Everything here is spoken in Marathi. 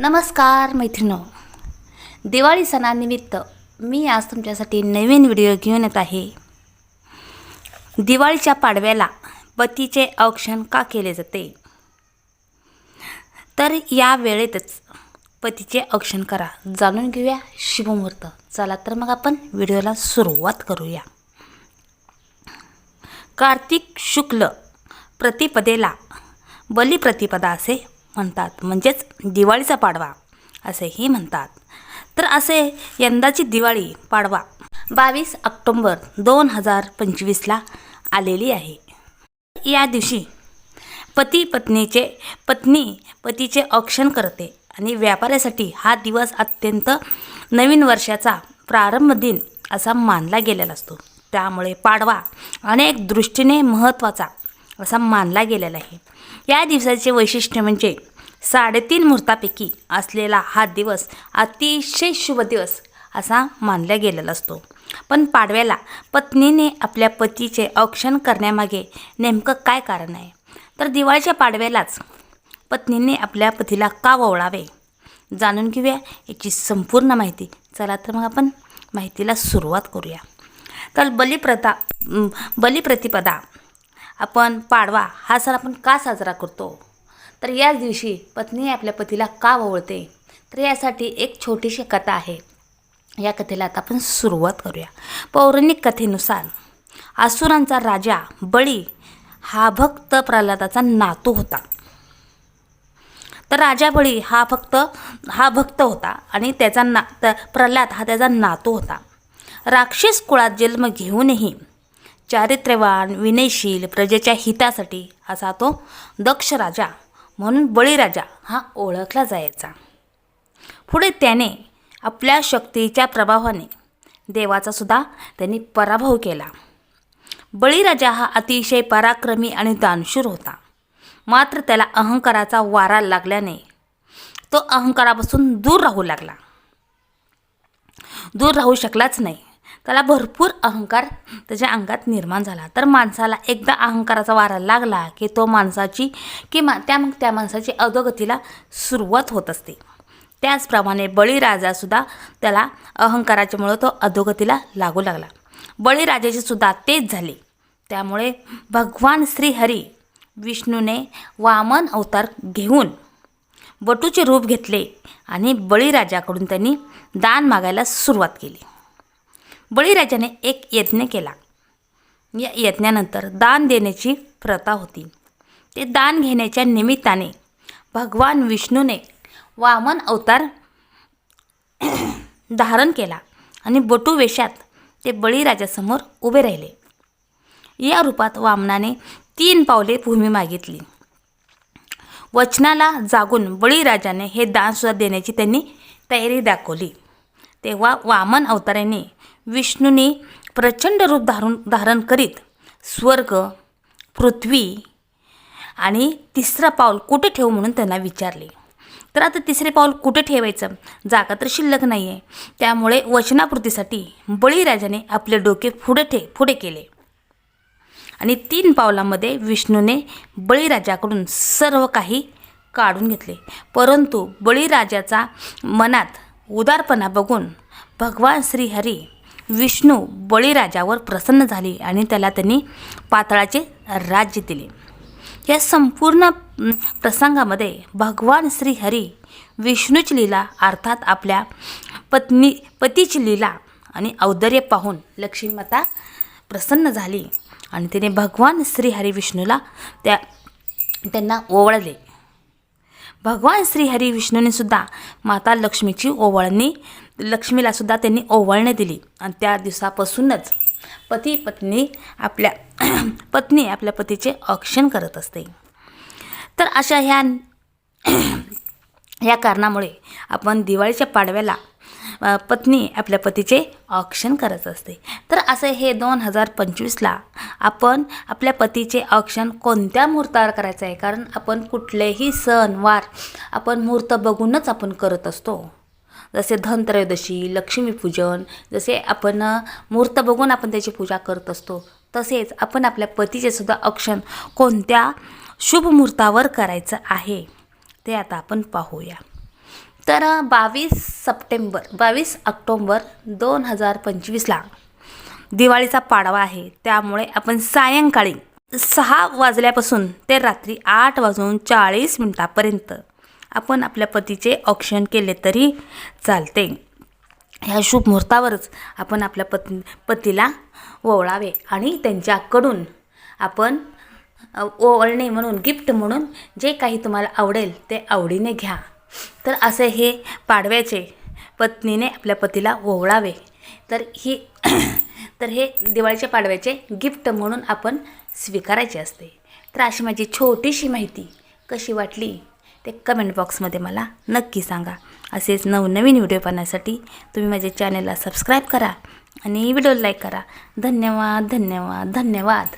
नमस्कार मैत्रिणो. दिवाळी सणानिमित्त मी आज तुमच्यासाठी नवीन व्हिडिओ घेऊन येत आहे. दिवाळीच्या पाडव्याला पतीचे औक्षण का केले जाते? तर या वेळेतच पतीचे औक्षण करा. जाणून घेऊया शुभमुहूर्त. चला तर मग आपण व्हिडिओला सुरुवात करूया. कार्तिक शुक्ल प्रतिपदेला बलिप्रतिपदा असे म्हणतात. म्हणजेच दिवाळीचा पाडवा असेही म्हणतात. तर असे यंदाची दिवाळी पाडवा बावीस ऑक्टोंबर दोन हजार पंचवीसला आलेली आहे. या दिवशी पती पत्नीचे पत्नी पतीचे औक्षण करते आणि व्यापाऱ्यासाठी हा दिवस अत्यंत नवीन वर्षाचा प्रारंभ दिन असा मानला गेलेला असतो. त्यामुळे पाडवा अनेक दृष्टीने महत्त्वाचा असा मानला गेलेला आहे. या दिवसाचे वैशिष्ट्य म्हणजे साडेतीन मुहूर्तापैकी असलेला हा दिवस अतिशय शुभ दिवस असा मानला गेलेला असतो. पण पाडव्याला पत्नीने आपल्या पतीचे औक्षण करण्यामागे नेमकं काय कारण आहे? तर दिवाळीच्या पाडव्यालाच पत्नीने आपल्या पतीला का ओवळावे जाणून घेऊया याची संपूर्ण माहिती. चला तर मग आपण माहितीला सुरुवात करूया. तर बलिप्रता बलिप्रतिपदा आपण पाडवा हा सण आपण का साजरा करतो? तर याच दिवशी पत्नी आपल्या पतीला का ओवळते तर यासाठी एक छोटीशी कथा आहे. या कथेला आता आपण सुरुवात करूया. पौराणिक कथेनुसार आसुरांचा राजा बळी हा भक्त प्रल्हादाचा नातू होता. तर राजा बळी हा फक्त हा भक्त होता आणि त्याचा ना प्रल्हाद हा त्याचा नातू होता. राक्षस कुळात जन्म घेऊनही चारित्र्यवान विनयशील प्रजेच्या हितासाठी असा तो दक्ष राजा म्हणून बळीराजा हा ओळखला जायचा. पुढे त्याने आपल्या शक्तीच्या प्रभावाने देवाचा सुद्धा त्यांनी पराभव केला. बळीराजा हा अतिशय पराक्रमी आणि दानशूर होता. मात्र त्याला अहंकाराचा वारा लागल्याने तो अहंकारापासून दूर राहू लागला. दूर राहू शकलाच नाही. त्याला भरपूर अहंकार त्याच्या अंगात निर्माण झाला. तर माणसाला एकदा अहंकाराचा वारा लागला की तो माणसाची किंवा त्या मग त्या माणसाची अधोगतीला सुरुवात होत असते. त्याचप्रमाणे बळीराजासुद्धा त्याला अहंकाराच्यामुळं तो अधोगतीला लागू लागला. बळीराजाचे सुद्धा तेच झाले. त्यामुळे भगवान श्रीहरी विष्णूने वामन अवतार घेऊन बटूचे रूप घेतले आणि बळीराजाकडून त्यांनी दान मागायला सुरुवात केली. बळीराजाने एक यज्ञ केला. या यज्ञानंतर दान देण्याची प्रथा होती. ते दान घेण्याच्या निमित्ताने भगवान विष्णूने वामन अवतार धारण केला आणि बटू वेशात ते बळीराजासमोर उभे राहिले. या रूपात वामनाने तीन पावले भूमी मागितली. वचनाला जागून बळीराजाने हे दानसुद्धा देण्याची त्यांनी तयारी दाखवली. तेव्हा वामन अवताराने विष्णूने प्रचंड रूप धारून धारण करीत स्वर्ग पृथ्वी आणि तिसरा पाऊल कुठे ठेवू म्हणून त्यांना विचारले. तर आता तिसरे पाऊल कुठे ठेवायचं? जागा तर शिल्लक नाही आहे त्यामुळे वचनापूर्तीसाठी बळीराजाने आपले डोके पुढे ठे पुढे केले. आणि तीन पावलामध्ये विष्णूने बळीराजाकडून सर्व काही काढून घेतले. परंतु बळीराजाचा मनात उदारपणा बघून भगवान श्रीहरी विष्णू बळीराजावर प्रसन्न झाली आणि त्याला त्यांनी पाताळाचे राज्य दिले. या संपूर्ण प्रसंगामध्ये भगवान श्रीहरी विष्णूची लीला अर्थात आपल्या पत्नी पतीची लीला आणि औदर्य पाहून लक्ष्मीमाता प्रसन्न झाली आणि तिने भगवान श्रीहरी विष्णूला त्या त्यांना ओवळले. भगवान श्रीहरी विष्णूने सुद्धा माता लक्ष्मीची ओवळणी लक्ष्मीला सुद्धा त्यांनी ओवळणे दिली. आणि त्या दिवसापासूनच पती पत्नी आपल्या पत्नी आपल्या पतीचे औक्षण करत असते. तर अशा ह्या या कारणामुळे आपण दिवाळीच्या पाडव्याला पत्नी आपल्या पतीचे ऑक्शन करत असते. तर असं हे दोन हजार पंचवीसला आपण आपल्या पतीचे ऑक्शन कोणत्या मुहूर्तावर करायचं आहे? कारण आपण कुठलेही सणवार आपण मुहूर्त बघूनच आपण करत असतो. जसे धनत्रयोदशी लक्ष्मीपूजन जसे आपण मुहूर्त बघून आपण त्याची पूजा करत असतो तसेच आपण आपल्या पतीचे सुद्धा औक्षण कोणत्या शुभ मुहूर्तावर करायचं आहे ते आता आपण पाहूया. तर बावीस सप्टेंबर बावीस ऑक्टोंबर दोन हजार पंचवीसला दिवाळीचा पाडवा आहे. त्यामुळे आपण सायंकाळी सहा वाजल्यापासून ते रात्री आठ वाजून चाळीस मिनटापर्यंत आपण आपल्या पतीचे ऑक्शन केले तरी चालते. ह्या शुभ मुहूर्तावरच आपण आपल्या पत् पतीला ओवळावे आणि त्यांच्याकडून आपण ओवळणे म्हणून गिफ्ट म्हणून जे काही तुम्हाला आवडेल ते आवडीने घ्या. तर असे हे पाडव्याचे पत्नीने आपल्या पतीला ओवळावे तर ही तर हे दिवाळीच्या पाडव्याचे गिफ्ट म्हणून आपण स्वीकारायचे असते. तर अशी माझी छोटीशी माहिती कशी वाटली ते कमेंट बॉक्समध्ये मला नक्की सांगा. असेच नवनवीन व्हिडिओ पाहण्यासाठी तुम्ही माझ्या चॅनलला सबस्क्राईब करा आणि व्हिडिओ लाईक करा. धन्यवाद धन्यवाद धन्यवाद.